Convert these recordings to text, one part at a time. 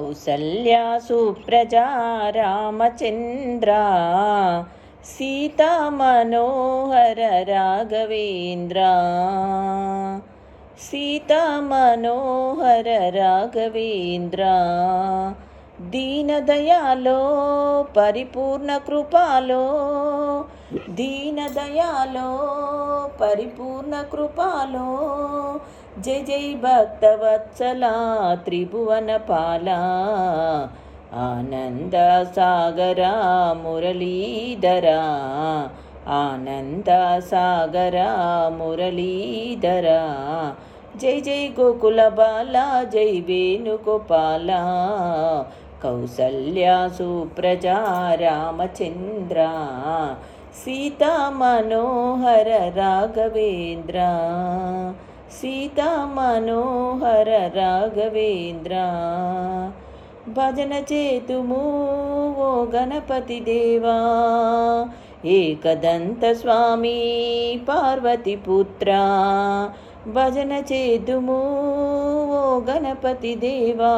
కౌసల్యా సుప్రజా రామచంద్ర సీతా మనోహర రాఘవేంద్ర సీతా మనోహర రాఘవేంద్ర. దీనదయాలో పరిపూర్ణ కృపాలో దీనదయాలో పరిపూర్ణ కృపాలో జయ జై భక్తవత్సల త్రిభువన పాల. ఆనంద సాగర మురళీధర. ఆనంద సాగర మురళీధర. జై జై గోకుల బాల జై వేణుగోపాల. కౌసల్య సుప్రజా రామచంద్ర. సీతా మనోహర రాఘవేంద్ర. సీతా మనోహర రాఘవేంద్ర భజన చేతుము ఓ గణపతి దేవా ఏకదంత స్వామి పార్వతి పుత్ర భజన చేతుము गणपतिदेवा।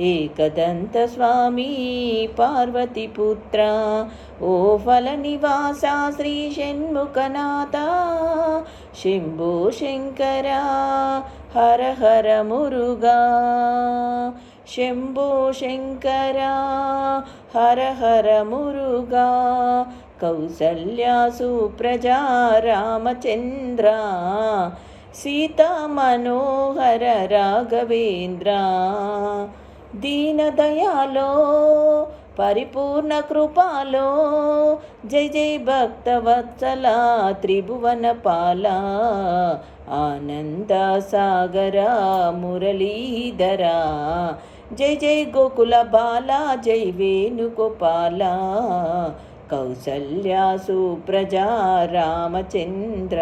एकदन्तस्वामी पार्वतीपुत्रा। ओ फलनिवासा श्रीषण्मुखनाथा शम्भो शङ्करा। हर मुरुगा। शम्भो शङ्करा। हर मुरुगा। कौसल्या सुप्रजा रामचन्द्रा। హర రాఘవేంద్ర దీనదయాలో పరిపూర్ణ కృపాలో జయ జయ భక్తవత్సల త్రిభువన పాల ఆనంద సాగర మురళీధర జయ జయ గోకుల బాల జయ వేణుగోపాల కౌసల్యా సుప్రజా రామచంద్ర.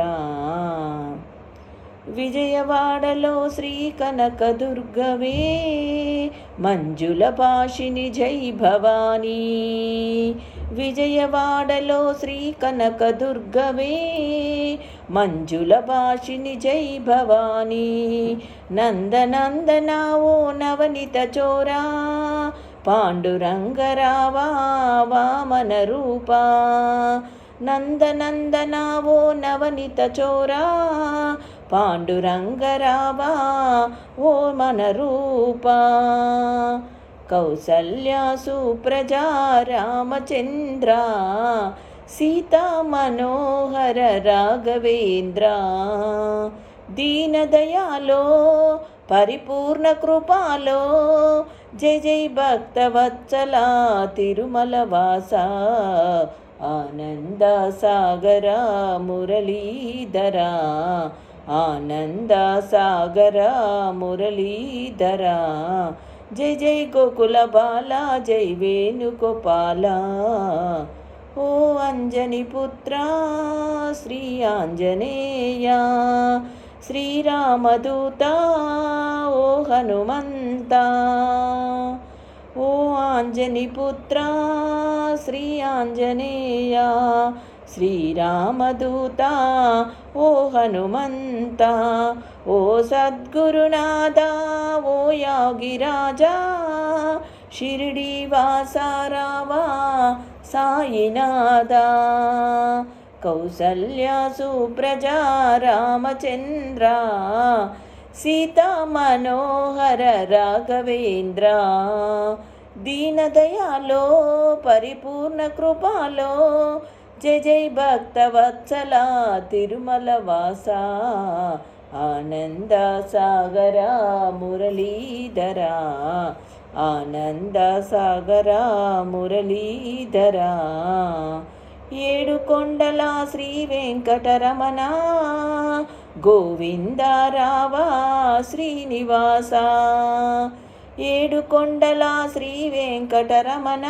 విజయవాడలో శ్రీ కనకదుర్గవే మంజుల భాషిని జై భవానీ. విజయవాడలో శ్రీ కనకదుర్గవే మంజుల భాషిని జై భవానీ. నందనందన ఓ నవనిత చోరా పాండురంగరావా వామన రూపా. నందనందనా ఓ నవనిత చోరా పాండురంగరావా ఓ మన రూపా కౌసల్య సుప్రజా రామచంద్ర. సీతా మనోహర రాఘవేంద్ర. దీనదయాలో పరిపూర్ణ కృపాలో జయ జయ భక్తవత్సల తిరుమల వాస. ఆనంద సాగర మురళీధరా. ఆనంద సాగర మురళీధర. జై జై గోకుల బాల జై వేణుగోపాల. ఓ అంజని పుత్ర శ్రీ ఆంజనేయ. శ్రీరామదూత ఓ హనుమంత. ఓ ఆంజని పుత్ర శ్రీ ఆంజనేయ. శ్రీరామదూత ఓ హనుమంత ఓ సద్గురునాథ ఓ యాగిరాజా షిరిడి వాసారావా సాయినాథ కౌసల్య సుప్రజా రామచంద్ర సీతా మనోహర రాఘవేంద్ర దీనదయాలో పరిపూర్ణ కృపాలో జయ జయ భక్తవత్సల తిరుమల వాస ఆనంద సాగర మురళీధర ఆనంద సాగర మురళీధర. ఏడు కొండల శ్రీ వెంకటరమణ గోవిందరావా శ్రీనివాస. ఏడు కొండల శ్రీ వెంకటరమణ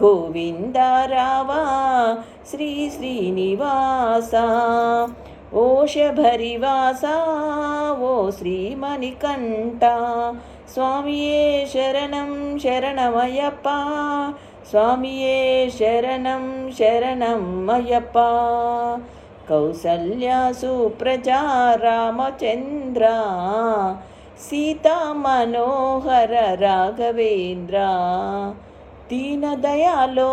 गोविन्द रावा श्री श्रीनिवासा ओषभरिवासा ओ श्रीमणिकण्ठा स्वामिये शरणं शरणमयप्पा स्वामिये शरणं शरणं मयप्पा कौसल्यासुप्रजा रामचन्द्रा सीतामनोहर राघवेन्द्रा దీనదయాలో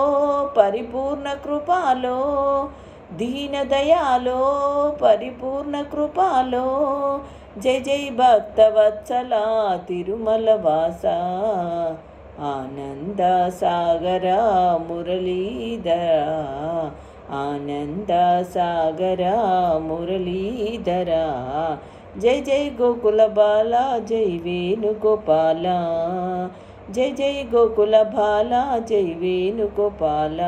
పరిపూర్ణ కృపాలో దీనదయాలో పరిపూర్ణ కృపాలో. జయ జై భక్తవత్సల తిరుమల వాస ఆనంద సాగర మురళీధర. ఆనంద సాగర మురళీధర. జై జై గోకుల బాల జై వేణుగోపాల. జై జై గోకుల బాల జై వేణుగోపాల.